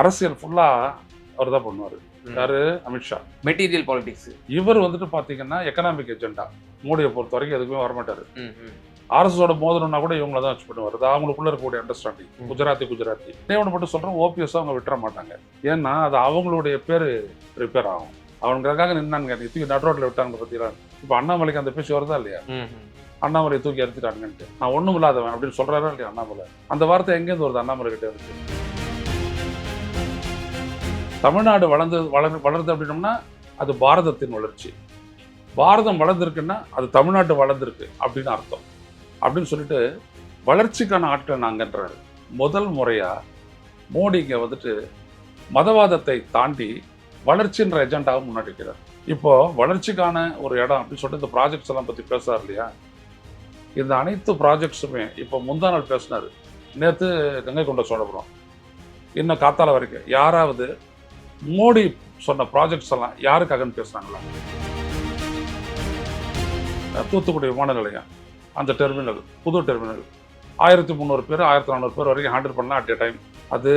அரசியல் ஃபுல்லா அவர் தான் பண்ணுவார். யாரு? அமித்ஷா மெட்டீரியல் பாலிடிக்ஸ் இவர் வந்துட்டு பாத்தீங்கன்னா எக்கனாமிக் எஜெண்டா மோடியை பொறுத்த வரைக்கும் எதுக்குமே வரமாட்டாரு. ஆர்எஸோட மோதணும்னா கூட இவங்கள தான் வச்சு பண்ணுவார். அது அவங்களுக்குள்ள இருக்கக்கூடிய அண்டர்ஸ்டாண்டிங். குஜராத்தி குஜராத்தி. இதே ஒன்று மட்டும் சொல்றேன் ஓபிஎஸ் அவங்க விட்டுற மாட்டாங்க. ஏன்னா அது அவங்களுடைய பேரு ரிப்பேர் ஆகும். அவங்களுக்காக நின்னாங்க தூக்கி நடுரோட்டில் விட்டாங்க பத்தியா? இப்போ அண்ணாமலைக்கு அந்த பேச்சு வருதா இல்லையா? அண்ணாமலையை தூக்கி அறுத்துட்டானுங்கன்ட்டு நான் ஒண்ணும் இல்லாதவன் அப்படின்னு சொல்றாரா இல்லையா அண்ணாமலை? அந்த வார்த்தை எங்கேருந்து வருது அண்ணாமலை கிட்ட இருந்து? தமிழ்நாடு வளர்ந்து வளர் வளருது அப்படின்னோம்னா அது பாரதத்தின் வளர்ச்சி. பாரதம் வளர்ந்துருக்குன்னா அது தமிழ்நாட்டு வளர்ந்துருக்கு அப்படின்னு அர்த்தம். அப்படின்னு சொல்லிட்டு வளர்ச்சிக்கான ஆட்கள் நாங்கன்றாரு. முதல் முறையாக மோடி இங்கே வந்துட்டு மதவாதத்தை தாண்டி வளர்ச்சின்ற எஜெண்டாவை முன்னெடுக்கிறார். இப்போது வளர்ச்சிக்கான ஒரு இடம் அப்படின்னு சொல்லிட்டு இந்த ப்ராஜெக்ட்ஸ் எல்லாம் பற்றி பேசுகிறார் இல்லையா? இந்த அனைத்து ப்ராஜெக்ட்ஸுமே இப்போ முந்தா நாள் பேசினார். நேற்று கங்கை கொண்ட சோழபுரம். இன்னும் காத்தால வரைக்கும். யாராவது மோடி சொன்ன ப்ராஜெக்ட்ஸ் எல்லாம் யாருக்காகன்னு பேசுகிறாங்களா தூத்துக்குடி விமான நிலையம் அந்த டெர்மினல் புது டெர்மினல் ஆயிரத்தி முந்நூறு பேர் ஆயிரத்தி நானூறு பேர் வரைக்கும் ஹேண்டில் பண்ணலாம் அட் ஏ டைம் அது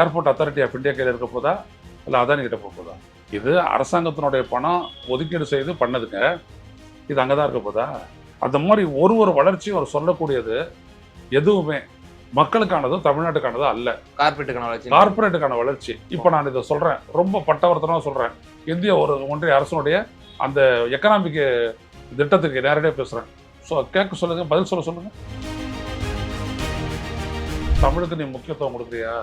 ஏர்போர்ட் அத்தாரிட்டி ஆஃப் இந்தியா கையில் இருக்க போதா? இல்லை அதானி கிட்ட போக போதா? இது அரசாங்கத்தினுடைய பணம் ஒதுக்கீடு செய்து பண்ணதுங்க. இது அங்கே தான் இருக்க போதா? அந்த மாதிரி ஒரு ஒரு வளர்ச்சியும் அவர் சொல்லக்கூடியது எதுவுமே மக்களுக்கானதோ தமிழ்நாட்டுக்கானதோ அல்ல. கார்பரேட்டுக்கான வளர்ச்சி. கார்ப்பரேட்டுக்கான வளர்ச்சி. இப்போ நான் இதை சொல்றேன். ரொம்ப பட்டவர்த்தனமா சொல்றேன். இந்திய ஒரு ஒன்றிய அரசனுடைய அந்த எக்கனாமிக் திட்டத்துக்கு நேரடியாக பேசுறேன். ஸோ கேட்க சொல்லுங்க பதில் சொல்ல சொல்லுங்க. தமிழுக்கு நீ முக்கியத்துவம் கொடுக்குறியா?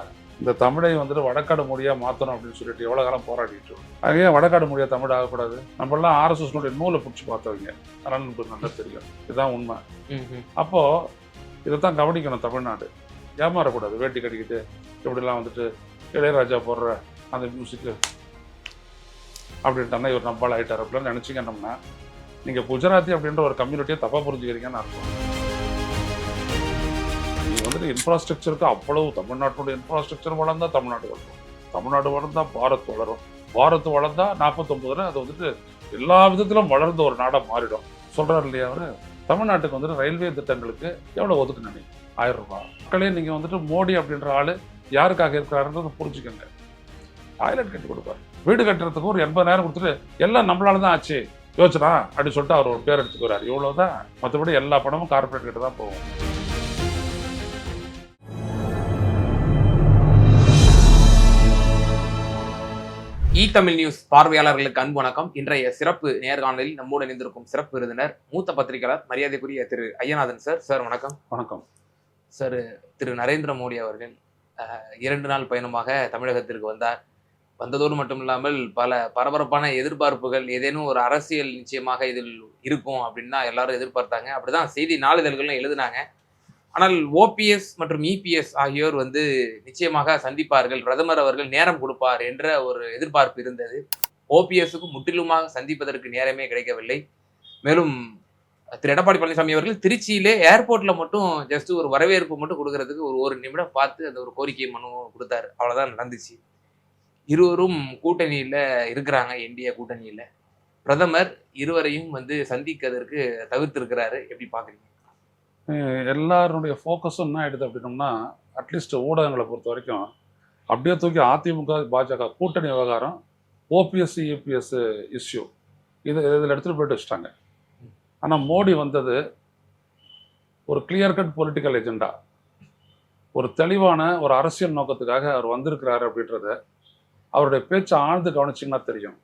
இந்த தமிழை வந்துட்டு வடக்காடு மொழியா மாற்றணும் அப்படின்னு சொல்லிட்டு எவ்வளோ காலம் போராடிட்டு இருக்கோம். ஏன் வடக்காடு மொழியா தமிழ் ஆகக்கூடாது. நம்மளாம் ஆர்எஸ்எஸ்னுடைய நூலை பிடிச்சி பார்த்தவங்க. அதனால நமக்கு நல்லா தெரியும். இதுதான் உண்மை. இதை இதைத்தான் கவனிக்கணும் தமிழ்நாடு. ஏமாறக்கூடாது வேட்டி கட்டிக்கிட்டு இப்படிலாம் வந்துட்டு இளையராஜா போடுற அந்த மியூசிக்கு அப்படின்ட்டு இவர் நம்பால் ஆயிட்டார். அப்படின்னு நினச்சிக்கணும்னா நீங்கள் குஜராத்தி அப்படின்ற ஒரு கம்யூனிட்டியை தப்பாக புரிஞ்சுக்கிறீங்கன்னு அர்த்தம். வந்துட்டு இன்ஃப்ராஸ்ட்ரக்சருக்கு அவ்வளவு தமிழ்நாட்டோட இன்ஃப்ராஸ்ட்ரக்சர் வளர்ந்தா தமிழ்நாடு வளரும். தமிழ்நாடு வளர்ந்தா பாரத் வளரும். பாரத் வளர்ந்தா நாற்பத்தொம்பதுல அது வந்துட்டு எல்லா விதத்திலும் வளர்ந்த ஒரு நாடாக மாறிடும். சொல்றாரு இல்லையா அவர்? தமிழ்நாட்டுக்கு வந்துட்டு ரயில்வே திட்டங்களுக்கு எவ்வளோ ஒதுக்குனீங்க ஆயிரம் ரூபாய். மக்களே நீங்கள் வந்துட்டு மோடி அப்படின்ற ஆள் யாருக்காக இருக்கிறாருன்றதை புரிஞ்சுக்கோங்க. டாய்லெட் கட்டி கொடுப்பாரு. வீடு கட்டுறதுக்கு ஒரு எண்பதாயிரம் கொடுத்துட்டு எல்லாம் நம்மளால தான் ஆச்சு. யோசனா அப்படின்னு சொல்லிட்டு அவர் ஒரு பேர் எடுத்துக்கிறார் இவ்வளோதான் மற்றபடி எல்லா பணமும் கார்பரேட் கிட்ட தான் போகும். இ தமிழ் நியூஸ் பார்வையாளர்களுக்கு அன்பு வணக்கம். இன்றைய சிறப்பு நேர்காணலில் நம்மோடு இணைந்திருக்கும் சிறப்பு விருந்தினர் மூத்த பத்திரிகையாளர் மரியாதைக்குரிய திரு ஐயநாதன் சார். சார் வணக்கம். வணக்கம். சார் திரு நரேந்திர மோடி அவர்கள் இரண்டு நாள் பயணமாக தமிழகத்திற்கு வந்தார். வந்ததோடு மட்டும் இல்லாமல் பல பரபரப்பான எதிர்பார்ப்புகள் ஏதேனும் ஒரு அரசியல் நிச்சயமாக இதில் இருக்கும் அப்படின்னு தான் எல்லாரும் எதிர்பார்த்தாங்க. அப்படிதான் செய்தி நாளிதழ்களும் எழுதினாங்க. ஆனால் ஓபிஎஸ் மற்றும் இபிஎஸ் ஆகியோர் வந்து நிச்சயமாக சந்திப்பார்கள். பிரதமர் அவர்கள் நேரம் கொடுப்பார் என்ற ஒரு எதிர்பார்ப்பு இருந்தது. ஓபிஎஸ்க்கு முற்றிலுமாக சந்திப்பதற்கு நேரமே கிடைக்கவில்லை. மேலும் திரு எடப்பாடி பழனிசாமி அவர்கள் திருச்சியிலே ஏர்போர்ட்ல மட்டும் ஜஸ்ட் ஒரு வரவேற்பு மட்டும் கொடுக்கறதுக்கு ஒரு ஒரு நிமிடம் பார்த்து அந்த ஒரு கோரிக்கை மனு கொடுத்தாரு. அவ்வளோதான் நடந்துச்சு. இருவரும் கூட்டணியில் இருக்கிறாங்க என்டிஏ கூட்டணியில். பிரதமர் இருவரையும் வந்து சந்திக்கிறதுக்கு தவிர்த்திருக்கிறாரு. எப்படி பார்க்குறீங்க எல்லாருடைய ஃபோக்கஸும் என்ன ஆகிடுது அப்படின்னோம்னா அட்லீஸ்ட் ஊடகங்களை பொறுத்த வரைக்கும் அப்படியே தூக்கி அதிமுக பாஜக கூட்டணி விவகாரம் ஓபிஎஸ் யூபிஎஸ் இஷ்யூ இது இதில் எடுத்துகிட்டு போயிட்டு வச்சுட்டாங்க. ஆனால் மோடி வந்தது ஒரு கிளியர் கட் பொலிட்டிக்கல் எஜெண்டா ஒரு தெளிவான ஒரு அரசியல் நோக்கத்துக்காக அவர் வந்திருக்கிறாரு அப்படின்றத அவருடைய பேச்சை ஆழ்ந்து கவனிச்சிங்கன்னா தெரியும்.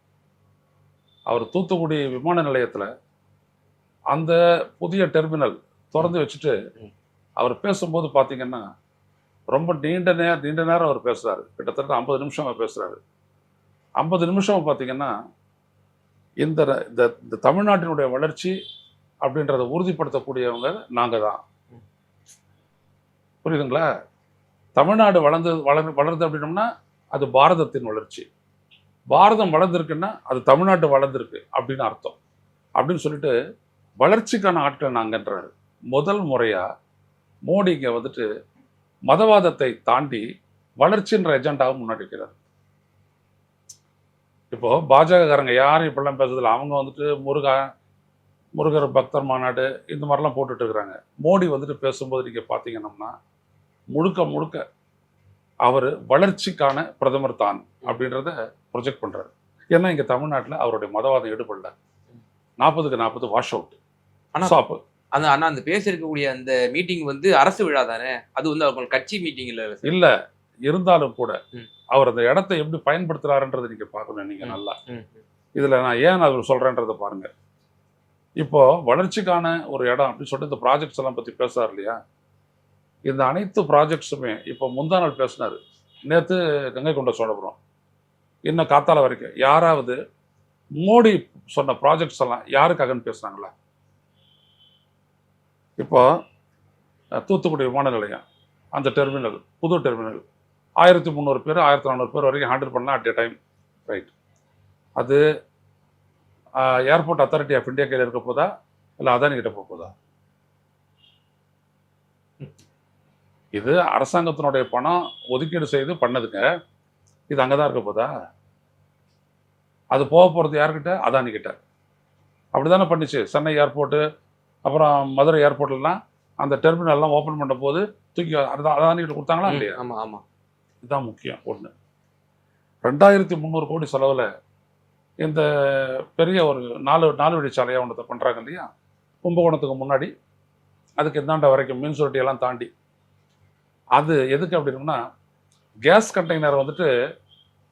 அவர் தூத்துக்குடி விமான நிலையத்தில் அந்த புதிய டெர்மினல் திறந்து வச்சுட்டு அவர் பேசும்போது பார்த்தீங்கன்னா ரொம்ப நீண்ட நேரம் நீண்ட நேரம் அவர் பேசுறாரு. கிட்டத்தட்ட ஐம்பது நிமிஷம் அவர் பேசுறாரு. ஐம்பது நிமிஷம் பார்த்தீங்கன்னா இந்த இந்த இந்த தமிழ்நாட்டினுடைய வளர்ச்சி அப்படின்றத உறுதிப்படுத்தக்கூடியவங்க நாங்கள் தான். புரியுதுங்களா? தமிழ்நாடு வளர்ந்து வளர் வளருது அப்படின்னோம்னா அது பாரதத்தின் வளர்ச்சி. பாரதம் வளர்ந்துருக்குன்னா அது தமிழ்நாட்டு வளர்ந்துருக்கு அப்படின்னு அர்த்தம். அப்படின்னு சொல்லிட்டு வளர்ச்சிக்கான ஆட்கள் நாங்கன்றாரு. முதல் முறையா மோடி இங்க வந்துட்டு மதவாதத்தை தாண்டி வளர்ச்சின்ற எஜெண்டாவை முன்னாடிக்கிறார் இப்போ பாஜகக்காரங்க யாரும் இப்படிலாம் பேசுறதில்ல. அவங்க வந்துட்டு முருகா முருகர் பக்தர் மாநாடு இந்த மாதிரிலாம் போட்டுட்டு இருக்கிறாங்க. மோடி வந்துட்டு பேசும்போது நீங்க பார்த்தீங்கன்னா முழுக்க முழுக்க அவர் வளர்ச்சிக்கான பிரதமர் தான் அப்படின்றத ப்ரொஜெக்ட் பண்றாரு. ஏன்னா இங்க தமிழ்நாட்டுல அவருடைய மதவாதம் எடுபடல நாற்பதுக்கு நாற்பது வாஷ் அவுட் ஆனா- ஸோ அப்போ அந்த ஆனா அந்த பேசியிருக்கக்கூடிய அந்த மீட்டிங் வந்து அரசு விழா தானே? அது வந்து அவங்க கட்சி மீட்டிங் இல்ல இல்ல இருந்தாலும் கூட. அவர் அந்த இடத்தை எப்படி பயன்படுத்துறாருன்றதை நீங்க பார்க்கணும் நீங்க. நல்லா. இதுல நான் ஏன் அது சொல்றேன்றதை பாருங்க. இப்போ வளர்ச்சிக்கான ஒரு இடம் அப்படின்னு சொல்லிட்டு இந்த ப்ராஜெக்ட்ஸ் எல்லாம் பத்தி பேசுறாரு இல்லையா? இந்த அனைத்து ப்ராஜெக்ட்ஸுமே இப்போ முந்தா நாள் பேசினாரு. நேத்து கங்கை கொண்ட சோழபுரம். இன்னும் காத்தால வரைக்கும் யாராவது மோடி சொன்ன ப்ராஜெக்ட்ஸ் எல்லாம் யாருக்காகன்னு பேசுனாங்களா இப்போ தூத்துக்குடி விமான நிலையம் அந்த டெர்மினல் புது டெர்மினல் ஆயிரத்தி முந்நூறு பேர் ஆயிரத்தி நானூறு பேர் வரைக்கும் ஹேண்டில் பண்ணலாம் அட் எ டைம் ரைட் அது ஏர்போர்ட் அத்தாரிட்டி ஆஃப் இந்தியா கையில் இருக்க போதா இல்லை அதானி கிட்ட போக போதா? இது அரசாங்கத்தினுடைய பணம் ஒதுக்கீடு செய்து பண்ணதுங்க. இது அங்கே தான் இருக்க போதா? அது போக போகிறது யார்கிட்ட? அதானி கிட்ட. அப்படி தானே பண்ணிச்சு. சென்னை ஏர்போர்ட்டு அப்புறம் மதுரை ஏர்போர்ட்லாம் அந்த டெர்மினல்லாம் ஓப்பன் பண்ண போது தூக்கி அதான் அதானி கிட்ட கொடுத்தாங்களா இல்லையா? ஆமா ஆமா. இதுதான் முக்கியம் ஒன்று ரெண்டாயிரத்தி முந்நூறு கோடி செலவில் இந்த பெரிய ஒரு நாலு நாலு வழிச்சாலையாக ஒன்றத்தை பண்ணுறாங்க இல்லையா? கும்பகோணத்துக்கு முன்னாடி அதுக்கு இந்தாண்ட வரைக்கும் மின்சுரட்டி எல்லாம் தாண்டி. அது எதுக்கு அப்படின்னா கேஸ் கண்டெய்னர் வந்துட்டு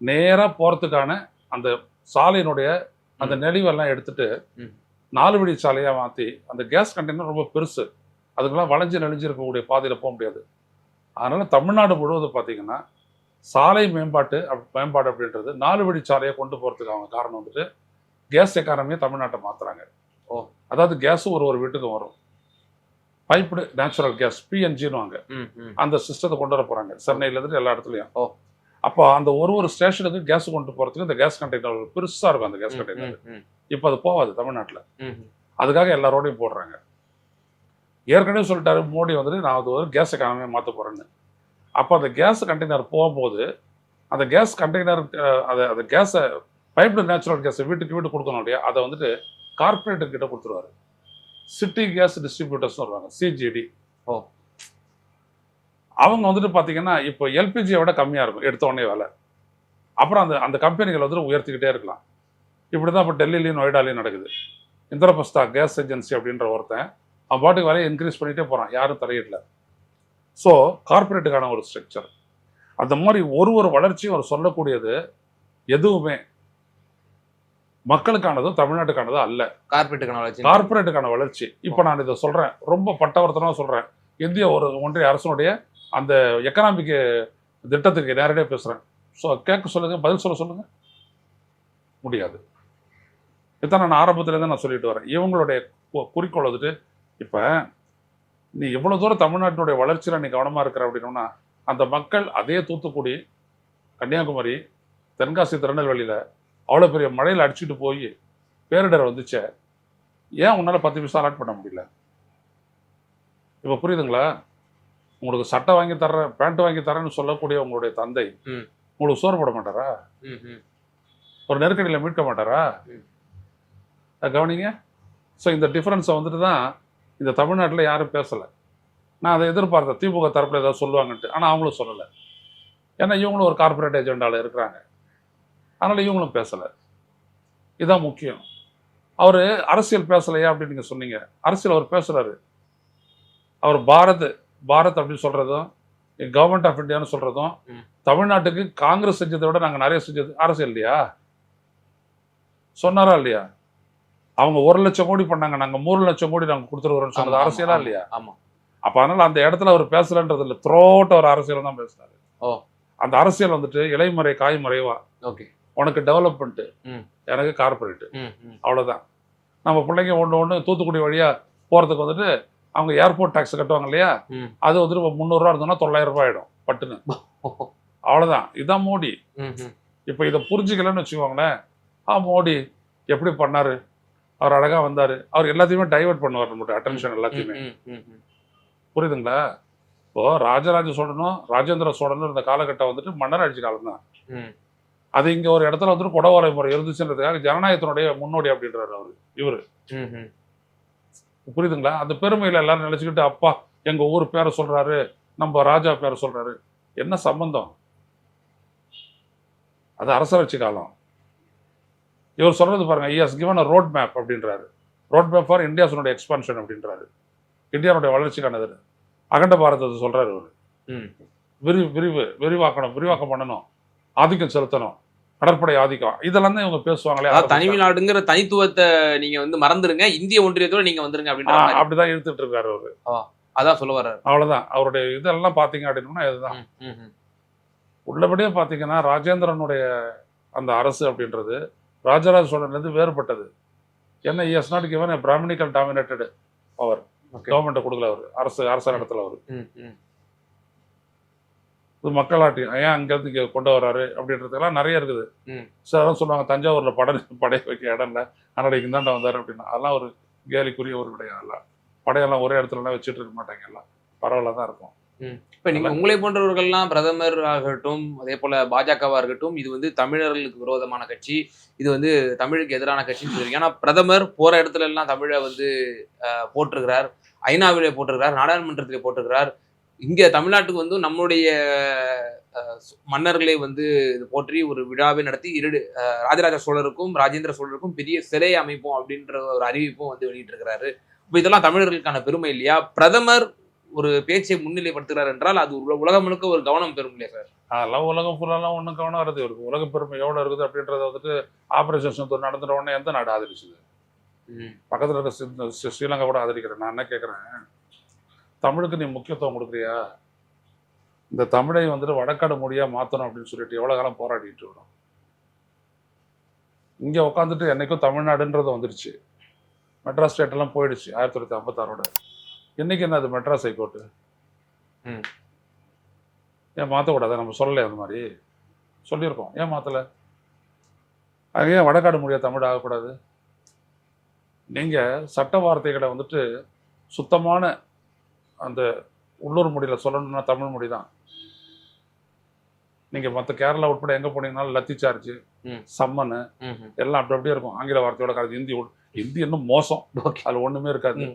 நேராக போகிறதுக்கான அந்த சாலையினுடைய அந்த நெளிவெல்லாம் எடுத்துட்டு ம். நாலு வழி சாலையாக மாற்றி அந்த கேஸ் கண்டெய்னர் ரொம்ப பெருசு. அதுக்கெல்லாம் வளைஞ்சு நெளிஞ்சு இருக்கக்கூடிய பாதையில் போக முடியாது. அதனால தமிழ்நாடு முழுவதும் பார்த்தீங்கன்னா சாலை மேம்பாட்டு மேம்பாடு அப்படின்றது நாலு வழி சாலையை கொண்டு போகிறதுக்கு அவங்க காரணம் வந்துட்டு கேஸ் எக்கானமியை தமிழ்நாட்டை மாத்துறாங்க. ஓ. அதாவது கேஸும் ஒரு ஒரு வீட்டுக்கும் வரும். பைப்டு நேச்சுரல் கேஸ் பிஎன்ஜின்னு வாங்க. அந்த சிஸ்டத்தை கொண்டு வர போறாங்க. சென்னையிலேருந்து எல்லா இடத்துலையும். ஓ. அப்போ அந்த ஒரு ஒரு ஸ்டேஷனுக்கு கேஸ் கொண்டு போகிறதுக்கு இந்த கேஸ் கண்டெய்னர் பெருசாக இருக்கும் அந்த கேஸ் கண்டெய்னர் இப்போ அது போகாது தமிழ்நாட்டில். அதுக்காக எல்லாரோடையும் போடுறாங்க. ஏற்கனவே சொல்லிட்டாரு மோடி வந்துட்டு நான் அது ஒரு கேஸ் எக்கானமியை மாற்ற போறேன்னு. அப்போ அந்த கேஸ் கண்டெய்னர் போகும்போது அந்த கேஸ் கண்டெய்னர் அதை அந்த கேஸை பைப்டு நேச்சுரல் கேஸை வீட்டுக்கு வீட்டு கொடுக்கணும் இல்லையா? அதை வந்துட்டு கார்பரேட்டர் கிட்ட கொடுத்துருவாரு. சிட்டி கேஸ் டிஸ்ட்ரிபியூட்டர்ஸ் வருவாங்க சிஜிடி ஓ. அவங்க வந்துட்டு பார்த்தீங்கன்னா இப்போ எல்பிஜியை விட கம்மியாக இருக்கும் எடுத்த உடனே விலை. அப்புறம் அந்த அந்த கம்பெனிகள் வந்துட்டு உயர்த்திக்கிட்டே இருக்கலாம். இப்படி தான் இப்போ டெல்லிலையும் நொய்டாலையும் நடக்குது. இந்திரபிரஸ்தா கேஸ் ஏஜென்சி அப்படின்ற ஒருத்தன் அவன் பாட்டுக்கு விலையை இன்க்ரீஸ் பண்ணிட்டே போகிறான் யாரும் தலையிடல. ஸோ கார்ப்பரேட்டுக்கான ஒரு ஸ்ட்ரக்சர் அந்த மாதிரி ஒரு ஒரு வளர்ச்சியும் அவர் சொல்லக்கூடியது எதுவுமே மக்களுக்கானதும் தமிழ்நாட்டுக்கானதும் அல்ல. கார்பரேட்டுக்கான வளர்ச்சி. கார்ப்பரேட்டுக்கான வளர்ச்சி. இப்போ நான் இதை சொல்கிறேன் ரொம்ப பட்டவர்த்தனமாக சொல்கிறேன் இந்திய ஒரு ஒன்றிய அரசனுடைய அந்த எக்கனாமிக் திட்டத்துக்கு நேரடியாக பேசுகிறேன் ஸோ கேட்க சொல்லுங்க பதில் சொல்ல சொல்லுங்க. முடியாது. இதான் நான் ஆரம்பத்துலேருந்து நான் சொல்லிட்டு வரேன். இவங்களுடைய குறிக்கோள் வந்துட்டு இப்போ நீ எவ்வளோ தூரம் தமிழ்நாட்டினுடைய வளர்ச்சியில் நீ கவனமாக இருக்கிற அப்படின்னா அந்த மக்கள் அதே தூத்துக்குடி கன்னியாகுமரி தென்காசி திருநெல்வேலியில் அவ்வளோ பெரிய மழையில் அடிச்சுட்டு போய் பேரிடர் வந்துச்சே ஏன் உன்னால் பத்து பைசா அலாட் பண்ண முடியல? இப்போ புரியுதுங்களா? உங்களுக்கு சட்டை வாங்கி தர்றேன் பேண்ட் வாங்கி தரேன்னு சொல்லக்கூடிய உங்களுடைய தந்தை. உங்களுக்கு சோறு போட மாட்டாரா. ஒரு நெருக்கடியில் மீட்க மாட்டாரா? கவனிங்க. ஸோ இந்த டிஃப்ரென்ஸை வந்துட்டு தான் இந்த தமிழ்நாட்டில் யாரும் பேசலை. நான் அதை எதிர்பார்த்தேன். திமுக தரப்பில் ஏதாவது சொல்லுவாங்கன்ட்டு. ஆனால் அவங்களும் சொல்லலை. ஏன்னா இவங்களும் ஒரு கார்ப்பரேட் ஏஜெண்டாவில் இருக்கிறாங்க. அதனால் இவங்களும் பேசலை. இதுதான் முக்கியம். அவர் அரசியல் பேசலையா அப்படின்னு நீங்கள் சொன்னீங்க. அரசியல் அவர் பேசுகிறாரு அவர் பாரத் பாரத் அப்படின்னு சொல்கிறதும் கவர்மெண்ட் ஆஃப் இந்தியான்னு சொல்கிறதும். தமிழ்நாட்டுக்கு காங்கிரஸ் செஞ்சதை விட நாங்கள் நிறைய செஞ்சது அரசியல் இல்லையா? சொன்னாரா இல்லையா? அவங்க ஒரு லட்சம் கோடி பண்ணாங்க. நாங்கள் மூணு லட்சம் கோடி நாங்கள் கொடுத்துருக்குறோம்னு ஆமா, சொன்னது அரசியலா இல்லையா? ஆமா. அப்போ அதனால அந்த இடத்துல அவர் பேசலன்றது இல்லை. த்ரோட் அவர் அரசியல் தான் பேசுறாரு. ஓ. அந்த அரசியல் வந்துட்டு இலைமறை காய் மறைவா? ஓகே. உனக்கு டெவலப்மெண்ட். எனக்கு கார்பரேட். அவ்வளவுதான். நம்ம பிள்ளைங்க ஒன்று ஒன்று தூத்துக்குடி வழியா போறதுக்கு வந்துட்டு அவங்க ஏர்போர்ட் டாக்ஸ் கட்டுவாங்க இல்லையா. அது வந்துட்டு முந்நூறுரூவா இருந்ததுன்னா தொள்ளாயிரம் ரூபாய் ஆயிடும் பட்டுன்னு. அவ்வளவுதான். இதான் மோடி. இப்போ இதை புரிஞ்சுக்கலன்னு வச்சுக்கோங்களேன். ஆ மோடி எப்படி பண்ணாரு? அவர் அழகா வந்தாரு. அவர் எல்லாத்தையுமே டைவர்ட் பண்ணுவார் நம்மளுடைய அட்டென்ஷன் எல்லாத்தையுமே. புரியுதுங்களா? இப்போ ராஜராஜ சோழனும் ராஜேந்திர சோழனும் இருந்த காலகட்டம் வந்துட்டு மன்னர் ஆட்சி காலம் தான். அது இங்க ஒரு இடத்துல வந்துட்டு குடவாலை முறை இருந்துச்சுன்றதுக்காக ஜனநாயகத்தினுடைய முன்னோடி அப்படின்றாரு அவரு இவரு. புரியுதுங்களா? அந்த பெருமையில எல்லாரும் நினைச்சுக்கிட்டு அப்பா எங்க ஊர் பேரை சொல்றாரு நம்ம ராஜா பேரை சொல்றாரு. என்ன சம்பந்தம்? அது அரசரட்சி காலம். இவர் சொல்றது பாருங்க is given a road map அப்படின்றாரு. ரோட் மேப் ஃபார் இந்தியாஸுடைய எக்ஸ்பான்ஷன் அப்படின்றாரு. இந்தியாவுடைய வளர்ச்சிக்கானது அகண்ட பாரதத்தை சொல்றாரு இவர். விரிவு விரிவு விரிவாக்கணும் விரிவாக்கம் பண்ணணும். ஆதிக்கம் செலுத்தணும். கடற்படை ஆதிக்கம். இதெல்லாம் தான் இவங்க பேசுவாங்களே. அதாவது தனிநாடுங்கிற தனித்துவத்தை நீங்க வந்து மறந்துருங்க. இந்திய ஒன்றியத்தோட நீங்க வந்துருங்க மாதிரி. அப்படிதான் இழுத்துட்டு இருக்காரு அவரு அதான் சொல்ல வர்றாரு. அவ்வளவுதான். அவருடைய இதெல்லாம் பாத்தீங்க அப்படின்னா இதுதான். உள்ளபடியே பாத்தீங்கன்னா ராஜேந்திரனுடைய அந்த அரசு அப்படின்றது ராஜராஜ சோழன்லேருந்து வேறுபட்டது. ஏன்னா is not given Brahminical dominated power Okay. Government கொடுக்கல அவர். அரசு அரச இடத்துல அவர். இது மக்களாட்சி ஏன் அங்கேருந்து இங்கே கொண்டு வர்றாரு அப்படின்றதுலாம் நிறைய இருக்குது. ம். சார் சொல்லுவாங்க தஞ்சாவூர்ல படை படை வைக்க இடம் இல்லை. இங்கே தாண்டா வந்தார் அப்படின்னா அதெல்லாம் ஒரு கேலிக்குரிய ஒரு விடயம் இல்லை படையெல்லாம் ஒரே இடத்துலலாம் வச்சுட்டு இருக்க மாட்டாங்க எல்லாம். பரவாயில்ல தான் இருக்கும். இப்ப நீங்க உங்களை போன்றவர்கள்லாம் பிரதமர் ஆகட்டும் அதே போல பாஜகவா இருக்கட்டும் இது வந்து தமிழர்களுக்கு விரோதமான கட்சி இது வந்து தமிழுக்கு எதிரான கட்சின்னு சொல்றீங்க ஆனா பிரதமர் போற இடத்துல எல்லாம் தமிழை வந்து போட்டிருக்கிறார். ஐநாவிலே போட்டிருக்கிறார் நாடாளுமன்றத்திலே போட்டிருக்கிறார். இங்க தமிழ்நாட்டுக்கு வந்து நம்முடைய மன்னர்களை வந்து இது போற்றி ஒரு விழாவை நடத்தி இரு அஹ், ராஜராஜ சோழருக்கும் ராஜேந்திர சோழருக்கும் பெரிய சிலை அமைப்போம் அப்படின்ற ஒரு அறிவிப்பும் வந்து வெளியிட்டு இருக்கிறாரு இப்போ இதெல்லாம் தமிழர்களுக்கான பெருமை இல்லையா? பிரதமர் ஒரு பேச்சை முன்னிலைப்படுத்துகிறார் என்றால் அது உல- உலகம் முழுக்க ஒரு கவனம் பெறும் இல்லையா சார்? அதெல்லாம் உலகம் ஃபுல்லாலாம் ஒன்றும் கவனம் வருது. இவருக்கு உலக பெருமை எவ்வளோ இருக்குது அப்படின்றத வந்துட்டு ஆபரேஷன் சிந்தூர் நடந்துட்ட உடனே எந்த நாடு ஆதரிச்சுது? பக்கத்தில் இருக்க ஸ்ரீ- ஸ்ரீ- ஸ்ரீலங்கா கூட ஆதரிக்கிறேன். நான் என்ன கேட்குறேன் தமிழுக்கு நீ முக்கியத்துவம் கொடுக்குறியா? இந்த தமிழை வந்துட்டு வடக்காடு மொழியா மாற்றணும் அப்படின்னு சொல்லிட்டு எவ்வளோ காலம் போராடிட்டு வரோம். இங்கே உட்காந்துட்டு என்னைக்கும் தமிழ்நாடுன்றது வந்துடுச்சு மெட்ராஸ் ஸ்டேட் எல்லாம் போயிடுச்சு ஆயிரத்தி தொள்ளாயிரத்தி ஐம்பத்தாறோட. இன்னைக்கு என்ன அது மெட்ராஸ் ஹைகோர்ட்டு. ஏன் மாற்றக்கூடாது நம்ம சொல்லலை அந்த மாதிரி. சொல்லியிருக்கோம். ஏன் மாற்றலை அது ஏன் வடக்காடு மொழியா தமிழ் ஆகக்கூடாது. நீங்கள் சட்ட வார்த்தைகளை வந்துட்டு சுத்தமான அந்த உள்ளூர் மொழியில் சொல்லணும்னா தமிழ் மொழி தான். நீங்கள் மற்ற கேரளா உட்பட எங்கே போனீங்கனாலும் லத்தி சார்ஜ். சம்மனு எல்லாம் அப்படி அப்படியே இருக்கும். ஆங்கில வார்த்தையோட கலந்து ஹிந்தி ஹிந்தி இன்னும் மோசம். அதில் ஒன்றுமே இருக்காது.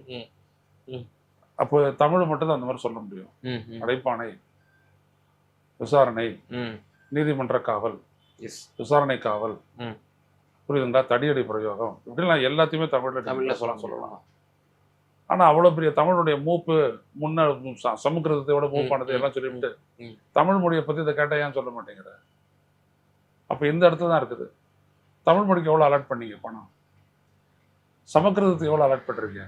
அப்போ தமிழ் மட்டும் தான் அந்த மாதிரி சொல்ல முடியும். அடைப்பானை விசாரணை நீதிமன்ற காவல் விசாரணை காவல். புரியுதுங்களா? தடியடி பிரயோகம். இப்படிலாம் எல்லாத்தையுமே தமிழ்ல தமிழ்ல சொல்லலாம். சொல்லலாம். ஆனா அவ்வளவு பெரிய தமிழுடைய மூப்பு முன்ன ச- சமுத்திரத்தோட மூப்பானது எல்லாம் சொல்லிவிட்டு. தமிழ் மொழியை பத்தி இதை கேட்டா ஏன் சொல்ல மாட்டேங்கிற? அப்ப இந்த இடத்துல தான் இருக்குது. தமிழ் மொழிக்கு எவ்வளவு அலர்ட் பண்ணீங்க பணம்? சமக்கிரதத்துக்கு எவ்வளவு அலர்ட் பண்றீங்க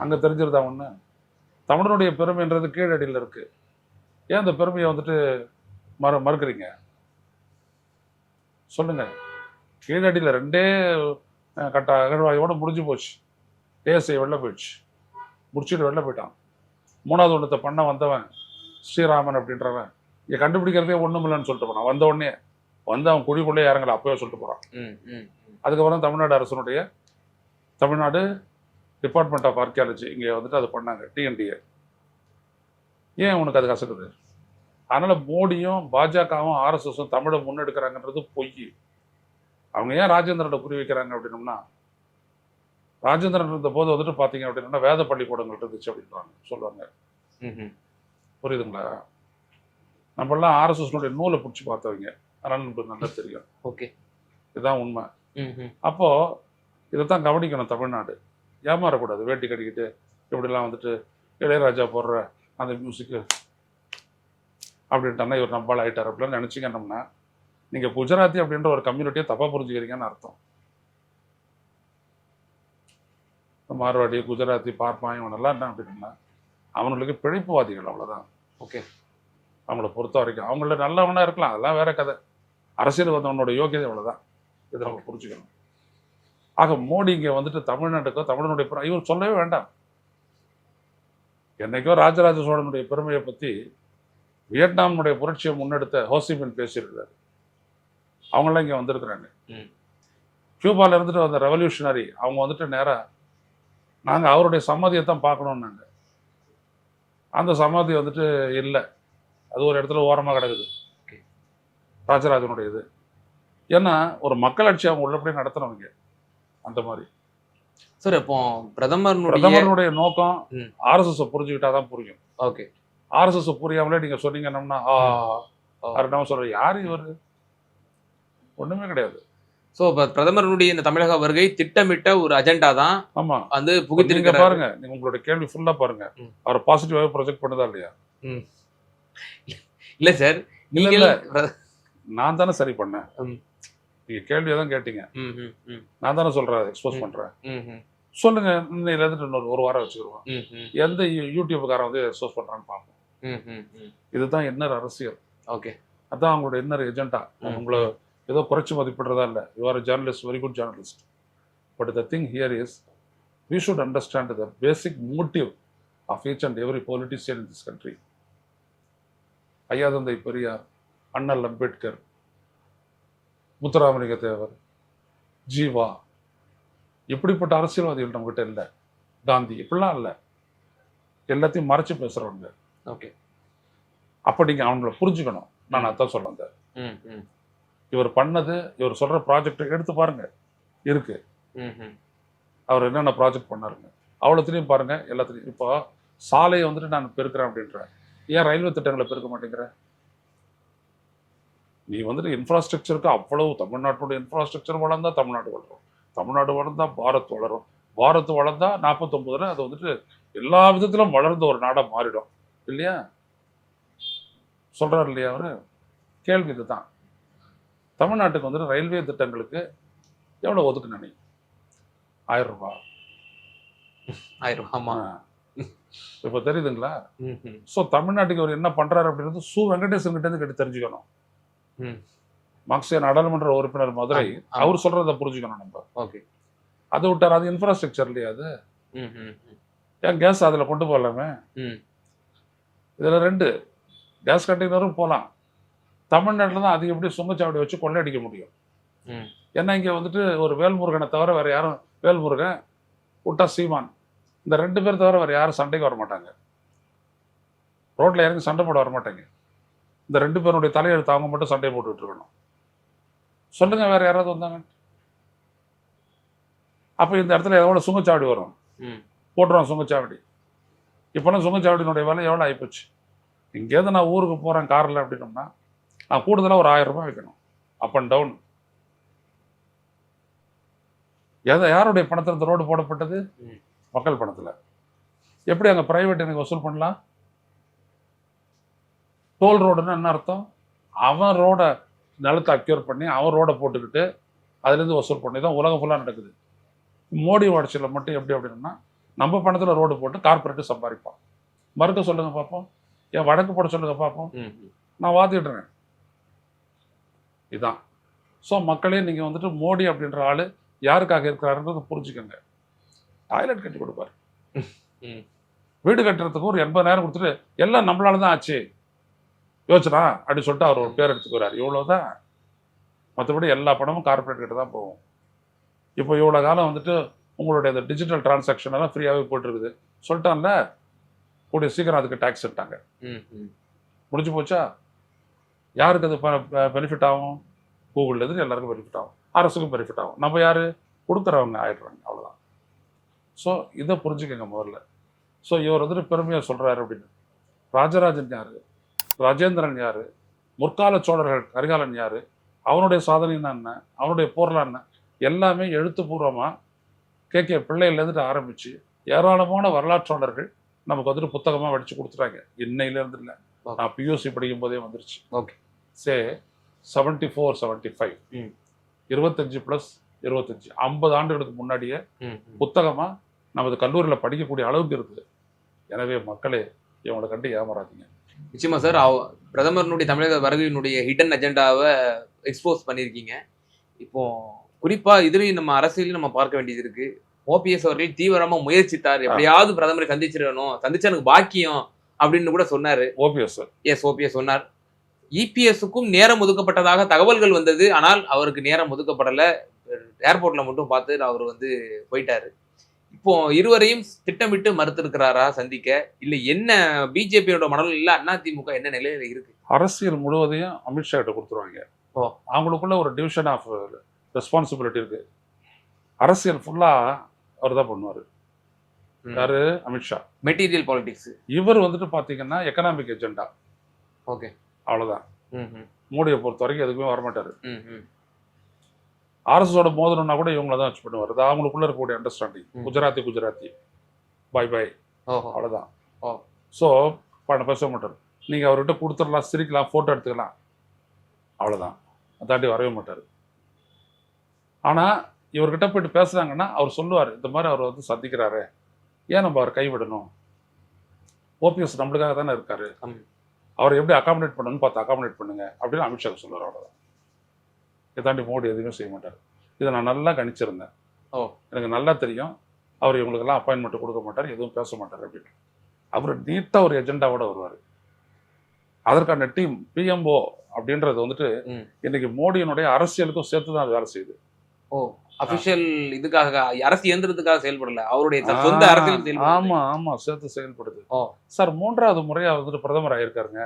அங்க தெரிஞ்சிருதா ஒண்ணு? தமிழனுடைய பெருமைன்றது கீழடியில் இருக்கு. ஏன் அந்த பெருமையை வந்துட்டு மறு மறுக்கிறீங்க? சொல்லுங்க. கீழடியில் ரெண்டே கட்ட அகழ்வாயோட முடிஞ்சு போச்சு. ஏஎஸ்ஐ வெளில போயிடுச்சு. முடிச்சுட்டு வெளில போயிட்டான். மூணாவது ஒன்றத்தை பண்ண வந்தவன் ஸ்ரீராமன் அப்படின்றவன். இங்கே கண்டுபிடிக்கிறதே ஒன்றும் இல்லைன்னு சொல்லிட்டு போனான். வந்த உடனே வந்து அவன் குழிக்குள்ளே இறங்கல. அப்பவே சொல்லிட்டு போகிறான் ம், ம், ம். அதற்கப்புறம் தமிழ்நாடு அரசனுடைய தமிழ்நாடு டிபார்ட்மெண்ட் ஆஃப் ஆர்கியாலஜி இங்கே வந்துட்டு அது பண்ணாங்க டிஎன்டிஏ ஏன் உனக்கு அது கசக்குது அதனால மோடியும் பாஜகவும் ஆர்எஸ்எஸும் தமிழை முன்னெடுக்கிறாங்கன்றது பொய். அவங்க ஏன் ராஜேந்திரனை குறி வைக்கிறாங்க அப்படின்னம்னா ராஜேந்திரன் இருந்த போது வந்துட்டு பார்த்தீங்க அப்படின்னா வேத பள்ளிக்கூடங்கள் இருந்துச்சு அப்படின்றாங்க சொல்லுவாங்க. புரியுதுங்களா? நம்மளாம் ஆர்எஸ்எஸ்னுடைய நூலை பிடிச்சி பார்த்தவங்க. அதனால நமக்கு நல்லா தெரியும். ஓகே. இதுதான் உண்மை. அப்போ இதைத்தான் கவனிக்கணும் தமிழ்நாடு. ஏமாறக்கூடாது. வேட்டி கட்டிக்கிட்டு இப்படிலாம் வந்துட்டு இளையராஜா போடுற அந்த மியூசிக்கு அப்படின்ட்டானா இவர் நம்பால் ஆயிட்டார் அப்படின்னு நினச்சிக்கணும்னா நீங்கள் குஜராத்தி அப்படின்ற ஒரு கம்யூனிட்டியை தப்பாக புரிஞ்சுக்கிறீங்கன்னு அர்த்தம். மார்வாடி குஜராத்தி பார்ப்பான் இவனெல்லாம் என்ன அப்படின்னா அவனுங்களுக்கு பிழைப்புவாதிகள் அவ்வளோதான் ஓகே அவங்கள பொறுத்த வரைக்கும் அவங்கள நல்லவனாக இருக்கலாம். அதெல்லாம் வேற கதை. அரசியல் வந்தவனோட யோகியதை அவ்வளோதான் இதை நம்ம புரிஞ்சுக்கணும். ஆக மோடி இங்க வந்துட்டு தமிழ்நாட்டுக்கோ தமிழனுடைய இவர் சொல்லவே வேண்டாம். என்னைக்கோ ராஜராஜ சோழனுடைய பெருமையை பத்தி வியட்நாமினுடைய புரட்சியை முன்னெடுத்த ஹோசிமின் பேசியிருக்கிறார். அவங்களாம் இங்க வந்திருக்கிறாங்க. ம். கியூபால இருந்துட்டு வந்த ரெவல்யூஷனரி அவங்க வந்துட்டு நேரா நாங்க அவருடைய சம்மதியை தான் பார்க்கணும்னாங்க. அந்த சமாதி வந்துட்டு இல்லை. அது ஒரு இடத்துல ஓரமாக கிடக்குது. ராஜராஜனுடைய இது ஏன்னா ஒரு மக்களாட்சி அவங்க உள்ளபடி நடத்துறவங்க அந்த மாதிரி. சார் இப்போ பிரதமர்னுடைய பிரதமருடைய நோக்கம். ஆர்எஸ்எஸ் புரிஞ்சுக்கிட்டாதான் புரியும். ஓகே. ஆர்எஸ்எஸ் புரியாமலே நீங்க சொன்னீங்கன்னா நம்ம சொல்ற யார் இவர்? ஒண்ணுமே கிடையாது. சோ இப்ப பிரதமருடைய இந்த தமிழக வருகை திட்டமிட்ட ஒரு அஜெண்டா தான் ஆமா. வந்து நீங்க புகுத்திருக்கிறார் பாருங்க நீங்க உங்களுடைய கேள்வி ஃபுல்லா பாருங்க. அவர் பாசிட்டிவாவே ப்ரொஜெக்ட் பண்ணதா இல்லையா? இல்ல சார். இல்ல. நான் தானே சரி பண்ணேன். ம். நீங்க கேள்வியை தான் கேட்டீங்க. நான் தானே சொல்றேன் எக்ஸ்போஸ் ம், சொல்லுங்க இன்னையில இருந்து இன்னொரு ஒரு வாரம் வச்சுக்கிடுவோம் எந்த யூ- யூடியூப்காரன் வந்து எக்ஸ்போஸ் பண்றான்னு பார்ப்போம். இதுதான் இன்னர் அரசியல். ஓகே. அதான் அவங்களோட இன்னர் எஜெண்டா ம். உங்களை ஏதோ குறைச்சி மதிப்பிடுறதா இல்லை. You are journalist very good journalist but the thing here is we should understand the basic motive of each and every politician in this country ஐயாதந்தை Periyar அண்ணல் அம்பேத்கர் முத்துராமலிங்க தேவர் ஜீவா இப்படிப்பட்ட அரசியல்வாதிகள் நம்மகிட்ட இல்லை? காந்தி இப்படிலாம் இல்லை. எல்லாத்தையும் மறைச்சு பேசுறவங்க. ஓகே. அப்ப நீங்க அவங்கள புரிஞ்சுக்கணும். நான் அதான் சொல்ல வந்தேன் இவர் பண்ணது இவர் சொல்ற ப்ராஜெக்ட் எடுத்து பாருங்க. இருக்கு. அவர் என்னென்ன ப்ராஜெக்ட் பண்ணாருங்க? அவ்வளோத்துலையும் பாருங்க எல்லாத்துலையும். இப்போ சாலையை வந்துட்டு நான் பெருக்கிறேன் அப்படின்றேன். ஏன் ரயில்வே திட்டங்களை பெருக்க மாட்டேங்கிற? நீ வந்துட்டு இன்ஃப்ராஸ்ட்ரக்சருக்கு அவ்வளவு தமிழ்நாட்டுடைய இன்ஃப்ராஸ்ட்ரக்சர் வளர்ந்தா தமிழ்நாடு வளரும். தமிழ்நாடு வளர்ந்தா பாரத் வளரும். பாரத் வளர்ந்தா நாற்பத்தொம்பதுல அது வந்துட்டு எல்லா விதத்திலும் வளர்ந்த ஒரு நாடா மாறிடும். இல்லையா? சொல்றாரு இல்லையா அவரு? கேள்வி இதுதான். தமிழ்நாட்டுக்கு வந்துட்டு ரயில்வே திட்டங்களுக்கு எவ்வளவு ஒதுக்குன நீ? ஆயிரம் ரூபாய் ஆயிரம் ஆமா. இப்போ தெரியுதுங்களா? ஸோ தமிழ்நாட்டுக்கு அவர் என்ன பண்றாரு அப்படின்றது சு வெங்கடேசன் கிட்ட இருந்து கேட்டு தெரிஞ்சுக்கணும். மார்க்சிய நாடாளுமன்ற உறுப்பினர் மதுரை. அவர் சொல்றத புரிஞ்சுக்கணும் நம்ம. ஓகே. அதை விட்டார் அது இன்ஃப்ராஸ்ட்ரக்சர் இல்லையா அது ஏன் கேஸ் அதில் கொண்டு போகலாமே? ம். இதில் ரெண்டு கேஸ் கண்டெய்னரும் போகலாம் தமிழ்நாட்டில் தான் அது எப்படி சுங்கச்சாவடி வச்சு கொள்ளையடிக்க முடியும். ஏன்னா இங்கே வந்துட்டு ஒரு வேல்முருகனை தவிர வேற யாரும் வேல்முருகன் விட்டா சீமான் இந்த ரெண்டு பேர் தவிர வேற யாரும் சண்டைக்கு வர மாட்டாங்க ரோட்ல இறங்கி சண்டை போட வர மாட்டாங்க இந்த ரெண்டு பேருடைய தலையெழுத்து அவங்க மட்டும் சண்டை போட்டுட்டு இருக்கணும். சொல்லுங்க வேற யாராவது வந்தாங்க? அப்போ இந்த இடத்துல எவ்வளோ சுங்கச்சாவடி வரும். போட்டுருவோம் சுங்கச்சாவடி. இப்போலாம் சுங்கச்சாவடியினுடைய விலை எவ்வளோ ஆகிப்போச்சு இங்கேருந்து நான் ஊருக்கு போகிறேன் காரில் அப்படின்னோம்னா நான் கூடுதலாக ஒரு ஆயிரம் ரூபாய் வைக்கணும். அப் அண்ட் டவுன் எதை யாருடைய பணத்தில் இந்த ரோடு போடப்பட்டது. மக்கள் பணத்தில். எப்படி அங்கே பிரைவேட் எனக்கு வசூல் பண்ணலாம்? டோல் ரோடுன்னு என்ன அர்த்தம்? அவன் ரோடை நிலத்தை அக்யூர் பண்ணி அவன் ரோடை போட்டுக்கிட்டு அதுலேருந்து வசூல் பண்ணி தான் உலகம் ஃபுல்லாக நடக்குது. மோடி ஆட்சியில் மட்டும் எப்படி அப்படின்னா நம்ம பணத்தில் ரோடு போட்டு கார்பரேட்டு சம்பாதிப்பான். மறுக்க சொல்லுங்க பார்ப்போம் ஏன் வழக்கு போட சொல்லுங்க பார்ப்போம். நான் வாதிடுறேன். இதான். ஸோ மக்களே நீங்கள் வந்துட்டு மோடி அப்படின்ற ஆள் யாருக்காக இருக்கிறாருன்றதை புரிஞ்சுக்கோங்க. டாய்லெட் கட்டி கொடுப்பாரு. வீடு கட்டுறதுக்கு ஒரு எண்பதாயிரம் கொடுத்துட்டு எல்லாம் நம்மளால தான் ஆச்சு. யோசனா அப்படி சொல்லிட்டு அவர் ஒரு பேர் எடுத்துக்கிறார் இவ்வளோதான் மற்றபடி எல்லா பணமும் கார்பரேட் கிட்ட தான் போகும். இப்போ இவ்வளோ காலம் வந்துட்டு உங்களுடைய இந்த டிஜிட்டல் டிரான்சாக்ஷன் எல்லாம் ஃப்ரீயாகவே போயிட்டுருக்குது. சொல்லிட்டான்ல? கூடிய சீக்கிரம் அதுக்கு டேக்ஸ் எடுத்தாங்க. முடிஞ்சு போச்சா? யாருக்கு அது பெனிஃபிட் ஆகும்? கூகுள்ல இருந்து எல்லாருக்கும் பெனிஃபிட் ஆகும். அரசுக்கும் பெனிஃபிட் ஆகும். நம்ம யாரு? கொடுக்குறவங்க ஆயிடுறாங்க. அவ்வளோதான் ஸோ இதை புரிஞ்சுக்கங்க முதல்ல. ஸோ இவர் வந்துட்டு பெருமையாக சொல்றாரு அப்படின்னு. ராஜராஜன் யாரு? ராஜேந்திரன் யாரு? முற்கால சோழர்கள் கரிகாலன் யாரு? அவனுடைய சாதனைன்னா என்ன? அவனுடைய போர்லாம் என்ன? எல்லாமே எழுத்துப்பூர்வமாக கே. கே. பிள்ளையிலேருந்து ஆரம்பிச்சு ஏராளமான வரலாற்றாளர்கள் நமக்கு வந்துட்டு புத்தகமாக வடிச்சு கொடுத்துட்டாங்க. இன்னையிலேருந்து இல்லை. நான் பியூசி படிக்கும் போதே வந்துருச்சு. Okay. Say seventy four seventy five. இருபத்தஞ்சு ப்ளஸ் இருபத்தஞ்சு. ஐம்பது ஆண்டுகளுக்கு முன்னாடியே ம், ம். புத்தகமா நமது கல்லூரியில் படிக்கக்கூடிய அளவுக்கு இருக்குது. எனவே மக்களே இவங்களை கண்டு ஏமாறாதீங்க. நிச்சயமா சார். அவ- பிரதமருடைய தமிழக வருகையினுடைய ஹிடன் அஜெண்டாவை எக்ஸ்போஸ் பண்ணியிருக்கீங்க. இப்போ குறிப்பா இதுலயும் நம்ம அரசியலையும் நம்ம பார்க்க வேண்டியது இருக்கு. ஓபிஎஸ் அவர்கள் தீவிரமா முயற்சித்தார். எப்படியாவது பிரதமரை சந்திச்சிடணும். சந்திச்சா எனக்கு பாக்கியம் அப்படின்னு கூட சொன்னாரு. OPS sir. எஸ் ஓபிஎஸ் சொன்னார். இபிஎஸ்க்கும் நேரம் ஒதுக்கப்பட்டதாக தகவல்கள் வந்தது. ஆனால் அவருக்கு நேரம் ஒதுக்கப்படல. ஏர்போர்ட்ல மட்டும் பார்த்து அவர் வந்து போயிட்டாரு. இப்போ இருவரையும் திட்டமிட்டு மறுத்திருக்கிறாரா சந்திக்க? இல்ல என்ன பிஜேபியோட மனதில் இல்ல அதிமுக என்ன நிலையில இருக்கு? அரசியல் முழுவதையும் அமித்ஷா கிட்ட கொடுத்துருவாங்க. ஓ. அவங்களுக்குள்ள ஒரு டிவிஷன் ஆஃப் ரெஸ்பான்சிபிலிட்டி இருக்கு. அரசியல் ஃபுல்லா அவர் தான் பண்ணுவார். யாரு? அமித்ஷா மெட்டீரியல் பாலிடிக்ஸ் இவர் வந்துட்டு பாத்தீங்கன்னா எக்கனாமிக் எஜெண்டா ஓகே. ம் மோடியை பொறுத்த வரைக்கும் எதுக்குமே வரமாட்டாரு. ஆர்எஸ்எஸோட மோதணும்னா கூட இவங்கள தான் வச்சு பண்ணுவார். அது அவங்களுக்குள்ள இருக்கக்கூடிய understanding. Gujarati Gujarati. Bye bye அவ்வளோதான் ஓ. ஸோ பண்ண பேச மாட்டார். நீங்கள் அவர்கிட்ட கொடுத்துடலாம் சிரிக்கலாம் ஃபோட்டோ எடுத்துக்கலாம். அவ்வளோதான் அதாண்டி வரவே மாட்டார். ஆனால் இவர்கிட்ட போயிட்டு பேசுகிறாங்கன்னா அவர் சொல்லுவார் இந்த மாதிரி அவர் வந்து சந்திக்கிறாரு. ஏன் நம்ம அவர் கைவிடணும்? ஓபிஎஸ் நம்மளுக்காக தானே இருக்காரு. அவர் எப்படி அகாமடேட் பண்ணணும்னு பார்த்து அகாமடேட் பண்ணுங்க. அப்படின்னு அமித்ஷா சொல்லுவார் அவ்வளோதான் இதை தாண்டி மோடி எதுவுமே செய்ய மாட்டார் இதை நான் நல்லா கணிச்சிருந்தேன் ஓ. எனக்கு நல்லா தெரியும் அவர் இவங்களுக்கெல்லாம் அப்பாயின்மெண்ட் கொடுக்க மாட்டார் எதுவும் பேச மாட்டார் அப்படின்னு அவர் நீட்டாக ஒரு எஜெண்டாவோட வருவார் அதற்கான டீம் பிஎம்ஓ அப்படின்றது வந்துட்டு. இன்னைக்கு மோடியினுடைய அரசியலுக்கும் சேர்த்து தான் அது வேலை செய்யுது ஓ அபிஷியல் இதுக்காக அரசு இயந்திரத்துக்காக செயல்படல அவருடைய சொந்த அரசியல். ஆமா ஆமா சேர்த்து செயல்படுது ஓ. சார் மூன்றாவது முறையா வந்துட்டு பிரதமர் ஆயிருக்காருங்க.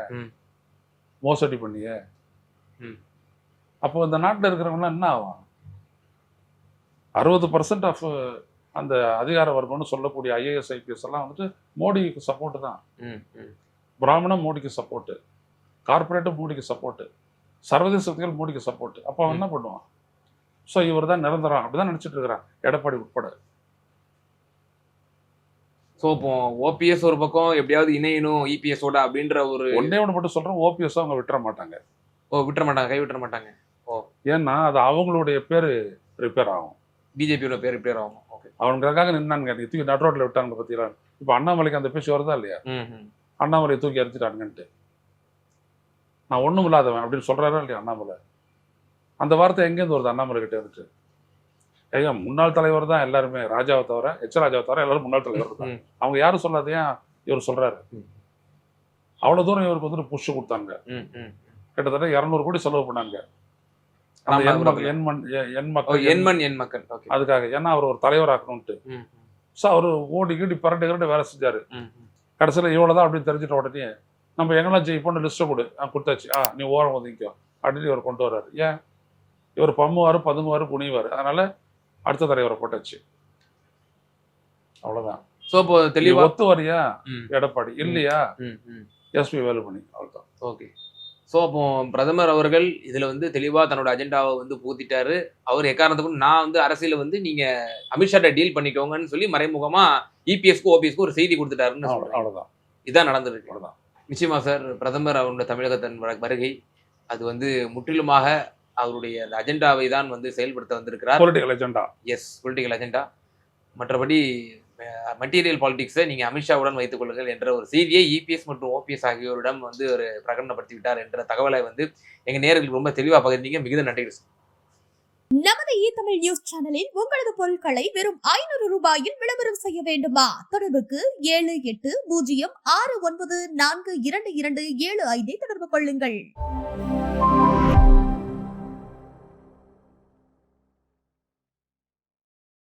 மோசடி பண்ணியே. அப்போ இந்த நாட்டுல இருக்கிறவங்களாம் என்ன ஆகும்? அறுபது பர்சன்ட் ஆஃப் அந்த அதிகார வர்க்கம்னு சொல்லக்கூடிய ஐஏஎஸ் ஐபிஎஸ் எல்லாம் வந்துட்டு மோடிக்கு சப்போர்ட் தான். பிராமணம் மோடிக்கு சப்போர்ட்டு கார்பரேட்டும் மோடிக்கு சப்போர்ட்டு சர்வதேச சக்திகள் மோடிக்கு சப்போர்ட் அப்போ அவன் என்ன பண்ணுவான்? ஸோ இவர் தான் நிரந்தரம். அப்படிதான் நினைச்சிட்டு இருக்கிறான். எடப்பாடி உட்பட. சோ இப்போ ஓபிஎஸ் ஒரு பக்கம் எப்படியாவது இணையணும் இபிஎஸ் ஓட அப்படின்ற ஒரு ஒன்னே ஒன்று மட்டும் சொல்றேன். ஓபிஎஸ் அவங்க விட்டுற மாட்டாங்க. ஓ விட்டுற மாட்டாங்க கை விட்டுற மாட்டாங்க. ஏன்னா அது அவங்களுடைய பேர் ரிப்பேர் ஆகும். பிஜேபியோட பேர் பேர் ஆகும். ஓகே அவனுக்காக நின்னானுங்க. நீ தூக்கி நட் ரோட்ல விட்டாங்க பத்தியா இப்போ அண்ணாமலைக்கு அந்த பேச்சு வருதா இல்லையா. அண்ணாமலையை தூக்கி எரிச்சிட்டானுங்கன்ட்டு. நான் ஒண்ணும் இல்லாதவன் அப்படின்னு சொல்றாரா இல்லையா அண்ணாமலை? அந்த வார்த்தை எங்கேருந்து வருது அண்ணாமலை கிட்ட இருந்துட்டு ஐயா முன்னாள் தலைவர் தான் எல்லாருமே. ராஜாவை தவிர எச் ராஜாவை தவிர எல்லாரும் முன்னாள் தலைவர் தான். அவங்க யாரும் சொல்லாத? ஏன் இவர் சொல்றாரு. அவ்வளவு தூரம் இவருக்கு வந்துட்டு புஷ் கொடுத்தாங்க. கிட்டத்தட்ட இரநூறு கோடி செலவு பண்ணாங்க. அந்த ஆமா, எண் மக்கள். அவருக்கு. எண் மண் எ- எண் ஓ, மக்கள் எண்மண் எண் மக்கள். ஓகே. அதுக்காக. ஏன்னா அவர் ஒரு தலைவராக்கணும்ட்டு ம், ஸோ அவர் ஓடி கீடி பரண்டு கிரண்டு வேலை செஞ்சாரு. கடைசியில் இவ்வளோதான் அப்படின்னு தெரிஞ்சிட்ட உடனே நம்ம எங்கெல்லாம் ஜெயிப்போம்னு லிஸ்ட்டை கொடு. ஆ கொடுத்தாச்சு. ஆ நீ ஓரம் ஒதுங்கிக்கோ அப்படின்னு இவர் கொண்டு வர்றாரு. ஏன்? இவர் பம்முவார் பதுங்குவார் குனிவார். அதனால அடுத்த தலைவரை போட்டாச்சு. அவ்வளோதான் சோ இப்போ நீ தெளிவா ஒத்து வரியா? எடப்பாடி. இல்லையா. எஸ்பி வேலுமணி அவ்வளோதான் ஓகே. ஸோ அப்போ பிரதமர் அவர்கள் இதுல வந்து தெளிவா தன்னோட அஜெண்டாவை வந்து பூத்திட்டாரு அவர் எக்காரணத்துக்கும் நான் வந்து அரசியல வந்து நீங்க அமித்ஷாட்ட டீல் பண்ணிக்கோங்கன்னு சொல்லி மறைமுகமா E இபிஎஸ்க்கு ஓபிஎஸ்க்கு ஒரு செய்தி கொடுத்துட்டாருன்னு அவ்வளோதான் இதான் நடந்திருக்கு அவ்வளோதான் நிச்சயமா சார் பிரதமர் அவருடைய தமிழகத்தின் வர- வருகை அது வந்து முற்றிலுமாக அவருடைய அந்த அஜெண்டாவை தான் வந்து செயல்படுத்த வந்திருக்கிறார். Political agenda as political agenda மற்றபடி மெட்டீரியல் பாலிடிக்ஸை நீங்க அமித்ஷாவுடன் வைத்துக் கொள்ளுங்கள் என்ற ஒரு செய்தியை இபிஎஸ் மற்றும் ஓபிஎஸ் ஆகியோரிடம் வந்து ஒரு பிரகடனப்படுத்தி விட்டார் என்ற தகவலை வந்து எங்கள் நேர்களுக்கு ரொம்ப தெளிவா பகிர்ந்தீங்க. மிகுந்த நன்றி சார். நமது இ தமிழ் நியூஸ் சேனலில் உங்களது பொருட்களை வெறும் ஐநூறு ரூபாயில் விளம்பரம் செய்ய வேண்டுமா? தொடர்புக்கு ஏழு எட்டு பூஜ்ஜியம் ஆறு ஒன்பது நான்கு இரண்டு இரண்டு ஏழு ஐந்தை தொடர்பு கொள்ளுங்கள்.